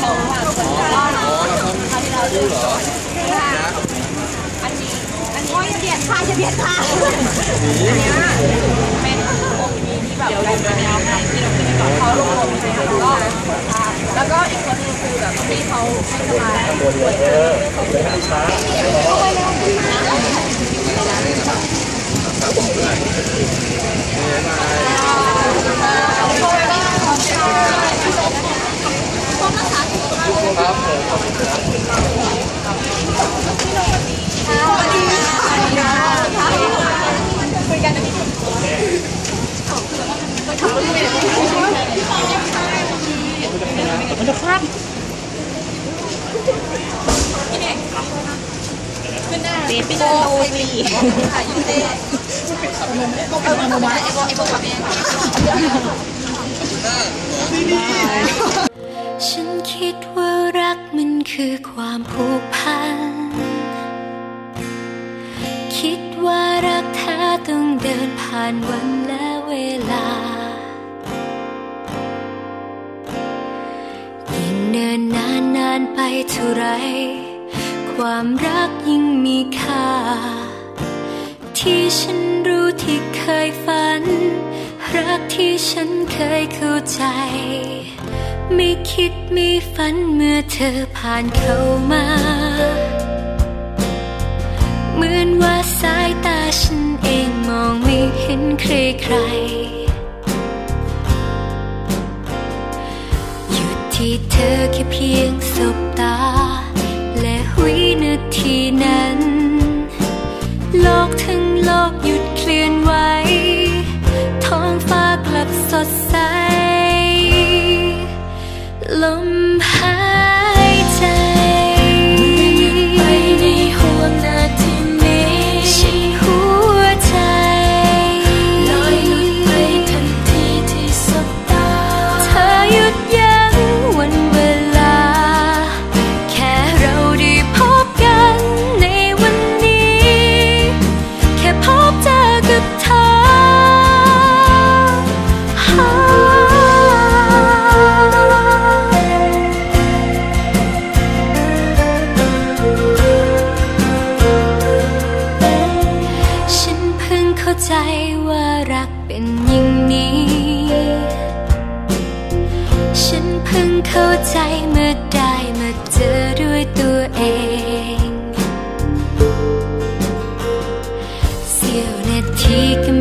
เขาว่าคนก็เขาที่เราดูเหรออันนี้อันนี้จะเบียดค่ะจะเบียดค่ะอันนี้เป็นองค์ที่แบบเราไปแล้วให้ที่เราขึ้นก่อนเขาลงลงใช่ไหมแล้วก็แล้วก็อีกคนนึงคือแบบที่เขาไม่สบายเบบี้โอซีค่ะยูเต้เออมันมาไอ้พวกไอ้พวกแบบนี้ฉันคิดว่ารักมันคือความผูกพัน คิดว่ารักแท้ต้องเดินผ่านวันและเวลา เนินนานนานไปเท่าไร ความรักยิ่งมีค่า ที่ฉันรู้ที่เคยฝัน รักที่ฉันเคยเข้าใจ ไม่คิดไม่ฝันเมื่อเธอผ่านเข้ามา เหมือนว่าสายตาฉันเองมองไม่เห็นใครใคร ที่เธอแค่เพียงสบตา และวินาทีนั้น โลกทั้งโลกหยุดเคลื่อนไหวท้องฟ้ากลับสดใสลม เข้าใจว่ารักเป็นอย่างนี้ ฉันเพิ่งเข้าใจเมื่อได้มาเจอด้วยตัวเอง เสี้ยวนาทีก็